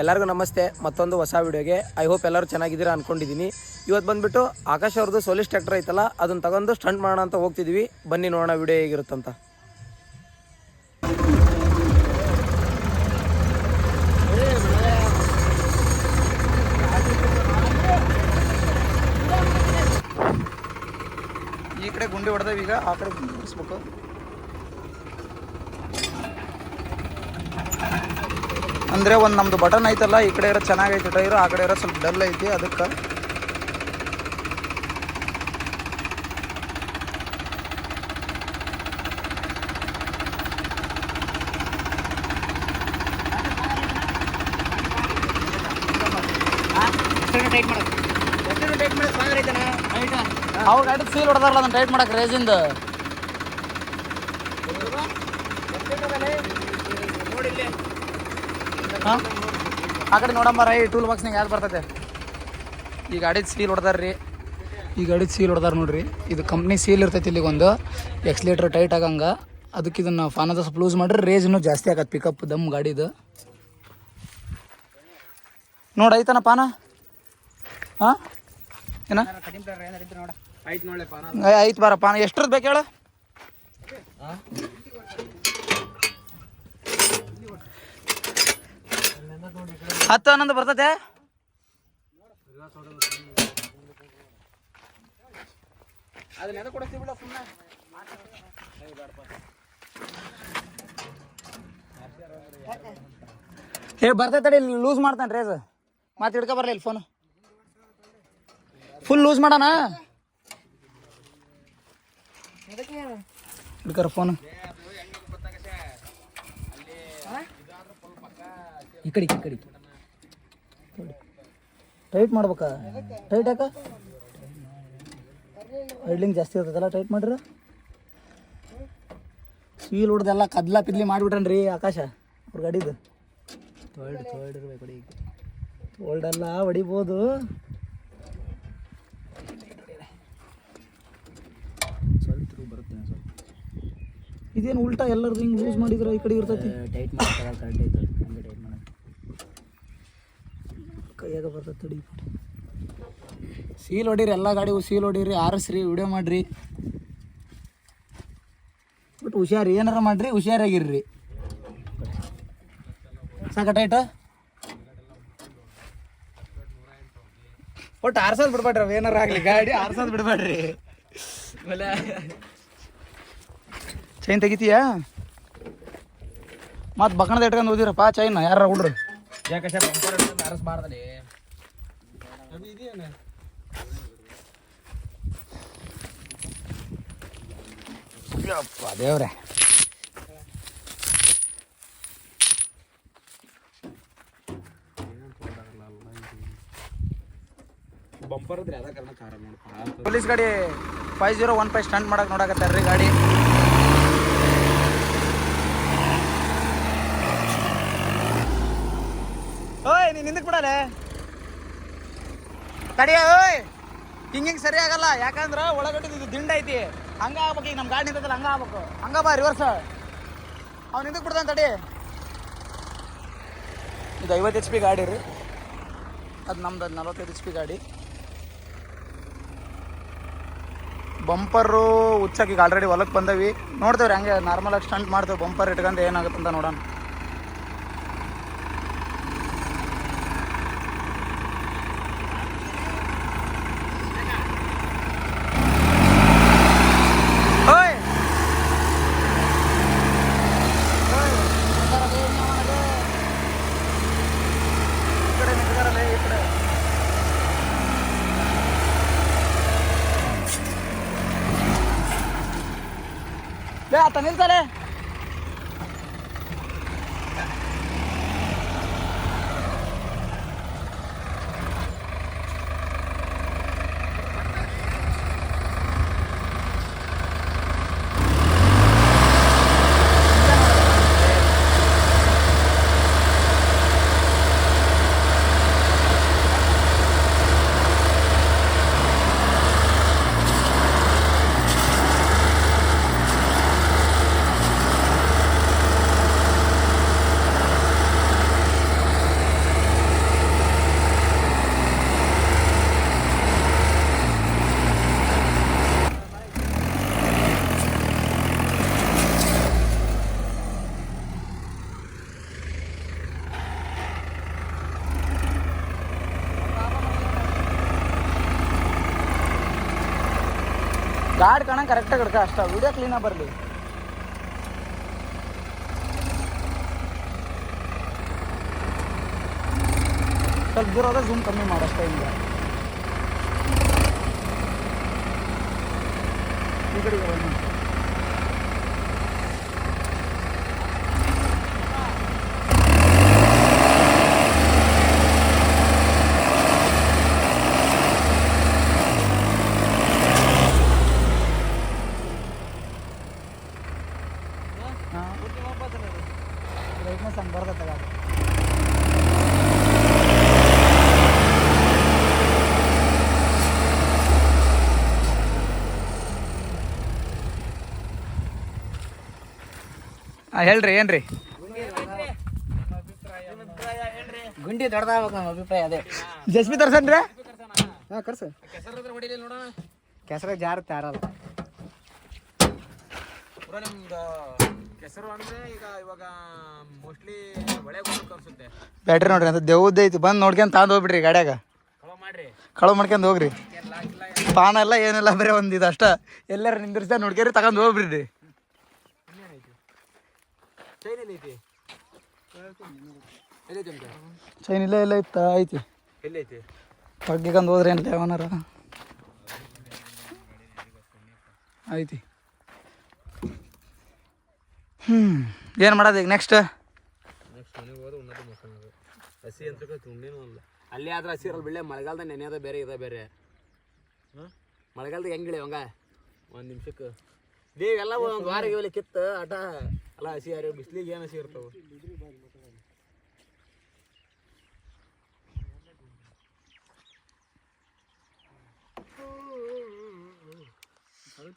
ಎಲ್ಲರಿಗೂ ನಮಸ್ತೆ. ಮತ್ತೊಂದು ಹೊಸ ವಿಡಿಯೋಗೆ ಐ ಹೋಪ್ ಎಲ್ಲರೂ ಚೆನ್ನಾಗಿದ್ದೀರಾ ಅಂದ್ಕೊಂಡಿದ್ದೀನಿ ಇವತ್ತು ಬಂದುಬಿಟ್ಟು ಆಕಾಶ್ ಅವ್ರದ್ದು ಸೋಲಿಸ್ ಟ್ರ್ಯಾಕ್ಟರ್ ಐತಲ್ಲ, ಅದನ್ನ ತಗೊಂಡು ಸ್ಟಂಟ್ ಮಾಡೋಣ ಅಂತ ಹೋಗ್ತಿದ್ವಿ. ಬನ್ನಿ ನೋಡೋಣ ವಿಡಿಯೋ ಹೇಗಿರುತ್ತಂತ. ಈ ಕಡೆ ಗುಂಡಿ ಹೊಡೆದೇವೀಗ ಆ ಕಡೆ ಗುಂಡಿ ಹೊಡಿಸ್ಬೇಕು. ಅಂದರೆ ಒಂದು ನಮ್ಮದು ಬಟನ್ ಐತಲ್ಲ, ಈ ಕಡೆ ಇರೋ ಚೆನ್ನಾಗೈತೆ ಟೈರು ಆ ಕಡೆ ಇರೋ ಸ್ವಲ್ಪ ಡಲ್ ಐತಿ, ಅದಕ್ಕೆ. ಅವ್ರು ಗಾಡಿ ಸೀಲ್ ಹೊಡೆದಾರಲ್ಲ ಅದನ್ನ ಟೈಟ್ ಮಾಡಕ್ಕೆ ರೇಜಿಂದ ಹಾಂ? ಆ ಕಡೆ ನೋಡಮ್ಮ ರೈ ಟೂಲ್ ಬಾಕ್ಸ್ನಾಗ ಯಾವ್ದು ಬರ್ತದೆ ಈ ಗಾಡಿ ಸೀಲ್ ರೀ ಈ ಗಾಡಿ ಸೀಲ್ ಹೊಡ್ದಾರ ನೋಡ್ರಿ. ಇದು ಕಂಪ್ನಿ ಸೀಲ್ ಇರ್ತೈತಿ ಇಲ್ಲಿಗೆ ಒಂದು ಎಕ್ಸ್ಲೇಟರ್ ಟೈಟ್ ಆಗಂಗ. ಅದಕ್ಕೆ ಇದನ್ನ ಫಾನದ ಸ್ವಲ್ಪ ಲೂಸ್ ಮಾಡ್ರಿ ರೇಜ್ ಇನ್ನೂ ಜಾಸ್ತಿ ಆಗತ್ತೆ ಪಿಕಪ್ ದಮ್ ಗಾಡಿದು ನೋಡಿ ಐತನ ಪಾನ? ಹಾಂ? ಏನ? ಐತ್ ಬಾರ ಪಾನ ಎಷ್ಟ್ರದ್ದು ಬೇಕು ಹೇಳು? ಹತ್ತು ಹನ್ನೊಂದು ಬರ್ತತೆ? ಏ ಬರ್ತೈತೆ ಲೂಸ್ ಮಾಡ್ತಾನೆ ರೇಸ್ ಮತ್ತೆ ಹಿಡ್ಕೊ ಬರಲಿ ಇಲ್ಲಿ ಫೋನ್ ಫುಲ್ ಲೂಸ್ ಮಾಡೋಣ? ಹಿಡ್ಕರ ಫೋನ್ ಈ ಕಡೆ ಈ ಕಡೆ ಟೈಟ್ ಮಾಡ್ಬೇಕಾ? ಟೈಟ್ ಯಾಕ? ಐಡ್ಲಿಂಗ್ ಜಾಸ್ತಿ ಇರ್ತದಲ್ಲ ಟೈಟ್ ಮಾಡ್ರಿ ಸೀಲ್ ಹೊಡ್ದೆಲ್ಲ ಕದ್ಲ ಪಿದ್ಲಿ ಮಾಡಿಬಿಟ್ರನ್ರಿ ಆಕಾಶ ಅವ್ರ ಗಾಡಿದು. ಥರ್ಡ್ ಥರ್ಡ್ ಇರ್ಬೇಕು ಹೊಡಿ ಥರ್ಡೆಲ್ಲ ಹೊಡಿಬೋದು. ಇದೇನು ಉಲ್ಟಾ ಎಲ್ಲರದು ಹಿಂಗೆ ಯೂಸ್ ಮಾಡಿದ್ರೆ ಈ ಕಡೆ ಇರ್ತೈತಿ? ಟೈಟ್ ಮಾಡ್ತಾರೆ ಕರೆಕ್ಟ್ ಐತೆ ಹಂಗೆ ಟೈಟ್ ಮಾಡೋದು ಕೈಯಾಗ ಬರ್ತದೆ ತಡಿ ಸೀಲ್ ಹೊಡೀರಿ ಎಲ್ಲ ಗಾಡಿಗು ಸೀಲ್ ಹೊಡೀರಿ ಆರಿಸ್ರಿ ವಿಡಿಯೋ ಮಾಡ್ರಿ. ಬಟ್ ಹುಷಾರು ಏನಾರ ಮಾಡ್ರಿ ಹುಷಾರಾಗಿರ್ರಿ. ಸಾಕಟೈಟ ಒಟ್ಟು ಆರ್ಸೋದು ಬಿಡ್ಬೇಡ್ರಿ ಅವ್ ಏನಾರ ಆಗ್ಲಿ ಗಾಡಿ ಆರ್ಸೋದು ಬಿಡ್ಬೇಡ್ರಿ. ಚೈನ್ ತೆಗಿತೀಯಾ? ಮತ್ತೆ ಬಕಣದ ಇಟ್ಕೊಂಡು ಓದಿರಪ್ಪ ಚೈನ್ ಯಾರ ಹುಡ್ರಿ? ಯಾಕೆ ಬಂಪರ್ ಅರಸ್ಬಾರ್ದಲ್ಲಿ ಯಪ್ಪ ದೇವ್ರೆ. ಪೊಲೀಸ್ ಗಾಡಿ five zero one five stunt ಮಾಡಕ್ ನೋಡಕತ್ತಾರ್ರಿ ಗಾಡಿ. ಓಯ್ ನೀನ್ ಹಿಂದಕ್ ಬಿಡಲೆ? ಕಡಿಯ ಓಯ್. ಹಿಂಗಿಂಗ್ ಹಿಂಗ್ ಸರಿ ಆಗಲ್ಲ. ಯಾಕಂದ್ರ ಒಳಗಡೆ ಇದು ದಿಂಡ ಐತಿ. ಹಂಗ ಆಗ್ಬೇಕು ಈಗ ನಮ್ಮ ಗಾಡಿ ನಿಂತದಲ್ಲ ಹಂಗ ಆಗ್ಬೇಕು. ಹಂಗ ಬಾ ರಿವರ್ಸ್ ಅವ್ನು ಹಿಂದಕ್ಕೆ ಬಿಡ್ತಾನೆ ತಡಿ. ಇದು ಐವತ್ತು ಎಚ್ ಪಿ ಗಾಡಿ ರೀ. ಅದು ನಮ್ದು ಅದು ನಲವತ್ತೈದು ಎಚ್ ಪಿ ಗಾಡಿ. ಬಂಪರು ಈಗ ಆಲ್ರೆಡಿ ಹೊಲಕ್ಕೆ ಬಂದವಿ. ನೋಡ್ತೇವ್ರಿ ಹಂಗೆ ನಾರ್ಮಲ್ ಆಗಿ ಸ್ಟಂಟ್ ಮಾಡ್ತೇವೆ, ಬಂಪರ್ ಇಟ್ಕೊಂಡು ಏನಾಗುತ್ತೆ ಅಂತ ನೋಡೋಣ. también para ನಿಲ್ಸಲೆ ಗಾಡಿ ಕಾಣ ಕರೆಕ್ಟಾಗಿ ಹಿಡ್ಕ ಅಷ್ಟ ವಿಡಿಯೋ ಕ್ಲೀನಾಗಿ ಬರಲಿ ಸ್ವಲ್ಪ ದೂರ ಹೋದ್ರೆ ಝೂಮ್ ಕಮ್ಮಿ ಮಾಡಷ್ಟೇ ಹಿಂಗೆ ಈ ಕಡೆಗೆ ಬರೋಣ. ಬ್ರೈಟ್ನೆಸ್ ಹಂಗೆ ಹಾಂ ಹೇಳ್ರಿ ಏನ್ರಿ? ಗುಂಡಿ ದೊಡ್ಡದಾಗ ನಮ್ಮ ಅಭಿಪ್ರಾಯ ಅದೇ. ಜಸ್ಮಿ ತರ್ಸನ್ರಿ? ಹಾಂ ಕರ್ಸು. ಕೆಸರ ಜಾರತ್ತೆ ಆರಲ್ಲ ಪೂರ ನಿಮ್ದು ಕೆಸರು ಅಂದ್ರೆ ಈಗ ಇವಾಗ ಮೋಸ್ಟ್ಲಿ ಒಳ್ಳೆ ಅನ್ಸುತ್ತೆ ಬ್ಯಾಟ್ರಿ ನೋಡ್ರಿ ಅಂತ ದೇವ್ದ ಐತಿ. ಬಂದು ನೋಡ್ಕೊಂಡ್ ತಾಂದ್ ಹೋಗ್ಬಿಡ್ರಿ ಗಾಡ್ಯಾಗ. ಕಳವ್ ಮಾಡ್ರಿ. ಕಳು ಮಾಡ್ಕೊಂಡ್ ಹೋಗ್ರಿ. ಪಾನ ಎಲ್ಲ ಏನಿಲ್ಲ ಬರೀ ಒಂದು ಇದು ಅಷ್ಟ. ಎಲ್ಲಾರು ನಿಂದಿರ್ಸ ನೋಡ್ಕೇರಿ ತಗೊಂಡ್ ಹೋಗ್ಬಿಡ್ರಿ. ಚೈನ್ ಅಂತ? ಇಲ್ಲ ಎಲ್ಲ ಇತ್ತ ಐತಿ. ಎಲ್ಲೈತಿ ತಗ್ಗಿಕಂದ್ ಹೋದ್ರಿ ಏನಿಲ್ಲ ಯಾವನಾರ ಐತಿ. ಹ್ಮ್. ಏನು ಮಾಡೋದು ಈಗ ನೆಕ್ಸ್ಟ್ ನೆಕ್ಸ್ಟ್ ಮನೆಗೆ ಹೋದ್ರೆ ಉನ್ನತ ಮಕ್ಕಳು ಹಸಿ ಅಂತ ತುಂಡೇನು ಅಲ್ಲ. ಅಲ್ಲಿ ಆದ್ರೆ ಹಸಿ ಇರಲ್ಲ ಬೆಳ್ಳೆ ಮಳೆಗಾಲದ ನೆನೆಯೋದ ಬೇರೆ ಇದ ಬೇರೆ. ಮಳೆಗಾಲದ ಹೆಂಗಿಳಿ ಹಂಗ ಒಂದು ನಿಮಿಷಕ್ಕೆ. ದೇವೆಲ್ಲ ಒಂದು ವಾರ ಇವೆಲ್ಲ ಕಿತ್ತು ಆಟ. ಅಲ್ಲ ಹಸಿ ಯಾರು ಬಿಸ್ಲಿಗೆ ಏನು ಹಸಿ ಇರ್ತಾವೆ?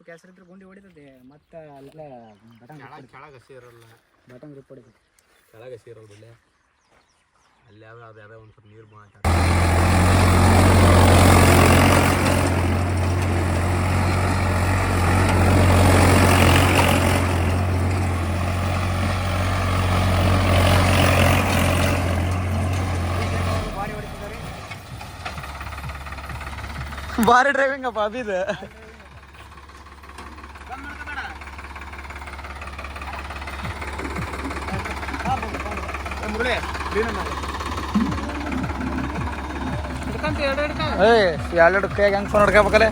ಸ್ವಲ್ಪ ಕೆಸರು ಇದ್ರೆ ಗುಂಡಿ ಹೊಡಿತದೆ ಮತ್ತೆ ಅಲ್ಲೇ ಬಟನ್ ಕೆಳಗೆ ಕೆಳಗೆ ಹಸಿ ಇರಲ್ಲ ಬಟನ್ ಗ್ರಿಪ್ ಹೊಡಿತದೆ ಕೆಳಗೆ ಹಸಿ ಇರಲ್ಲ ಬೆಳ್ಳೆ ಅಲ್ಲಿ ಯಾವ್ದು ಅದು ಯಾವ್ದೋ ಒಂದು ಸ್ವಲ್ಪ ನೀರು ಮಾತಾಡ ಭಾರಿ ಡ್ರೈವಿಂಗ್ ಅಪ್ಪ ಅಭಿದು ഏയ് ഇയാളുടെ എടുക്കുക ഞാൻ ഫോൺ എടുക്കാൻ പോക്കല്ലേ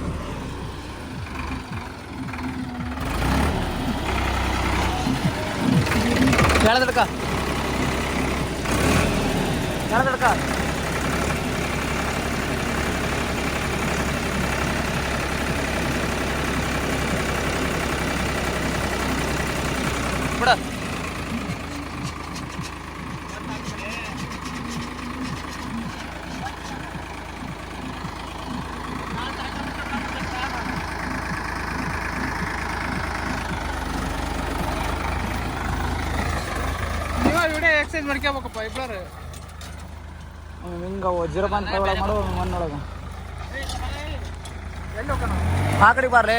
ഇയാളെടുക്കാം ഇയാളെടുക്കാം ಎಕ್ಸ್ಚೇಂಜ್ ಮಾಡ್ಕೋಬೇಕಪ್ಪ ಇಬ್ಬರು ಹಿಂಗ ಜೀರೋ ಪಾಯಿಂಟ್ ಫೈವ್ ಒಳಗೆ ಮಾಡು ಮಣ್ಣೊಳಗೆ ಆ ಕಡೆಗೆ ಬಾರ್ರಿ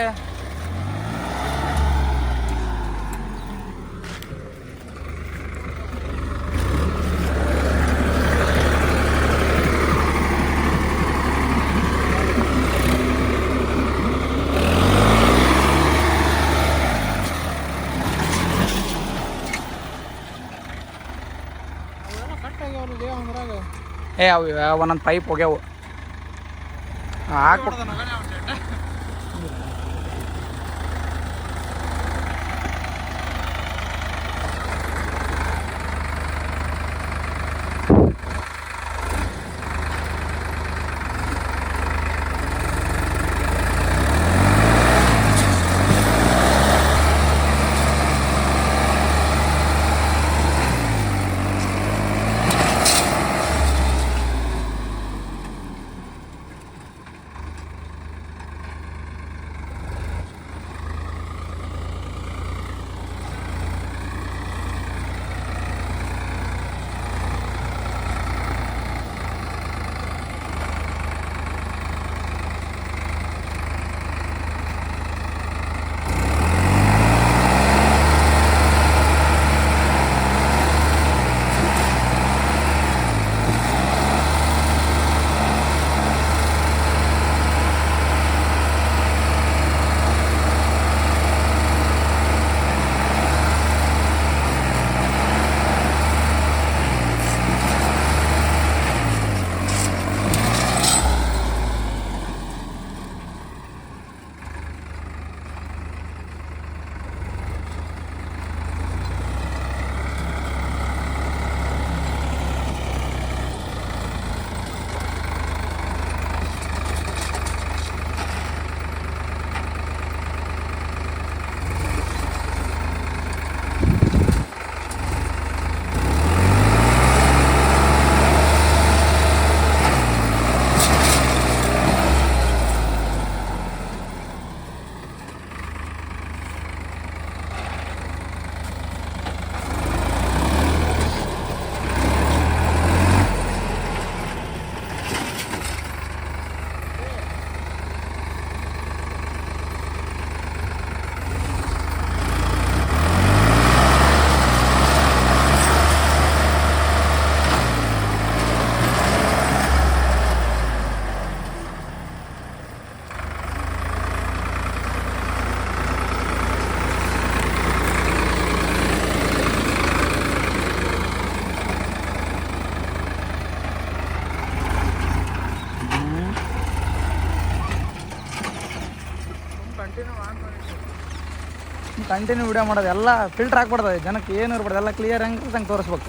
ಏ ಅವು ಒಂದೊಂದು ಪೈಪ್ ಹೋಗ್ಯಾವು. ಹಾಕ್ಬಿಟ್ಟು ಕಂಟಿನ್ಯೂ ವಿಡಿಯೋ ಮಾಡೋದು ಎಲ್ಲ ಫಿಲ್ಟರ್ ಹಾಕ್ಬಾರ್ದು ಜನಕ್ಕೆ ಏನು ಇರ್ಬಾರ್ದು ಎಲ್ಲ ಕ್ಲಿಯರ್ ಹೆಂಗೆ ಹಂಗೆ ತೋರಿಸ್ಬೇಕು.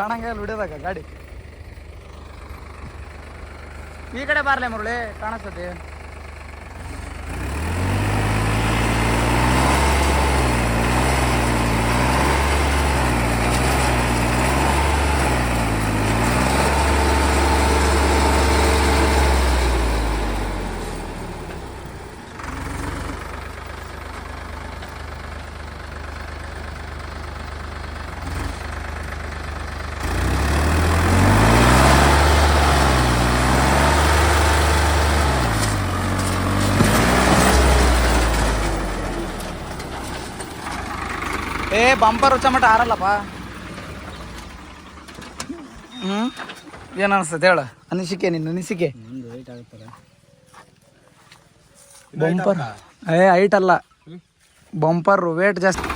ಕಾಣಂಗಿಲ್ಲ ವಿಡಿಯೋದಾಗ ಗಾಡಿ. ಈ ಕಡೆ ಬಾರ್ಲೆ ಮುರುಳಿ ಕಾಣಿಸ್ತತಿ ಏ ಬಂಪರ್ ಚಮಟ ಆರಲ್ಲಪ್ಪ. ಹ್ಞೂ ಏನು ಅನಿಸ್ತದೆ ಹೇಳು? ಅನಿಸಿಕೆ ನಿನ್ನ ಅನಿಸಿಕೆ. ಬಂಪರ್. ಏ ಹೈಟ್ ಅಲ್ಲ. ಬಂಪರ್ ವೇಟ್ ಜಾಸ್ತಿ.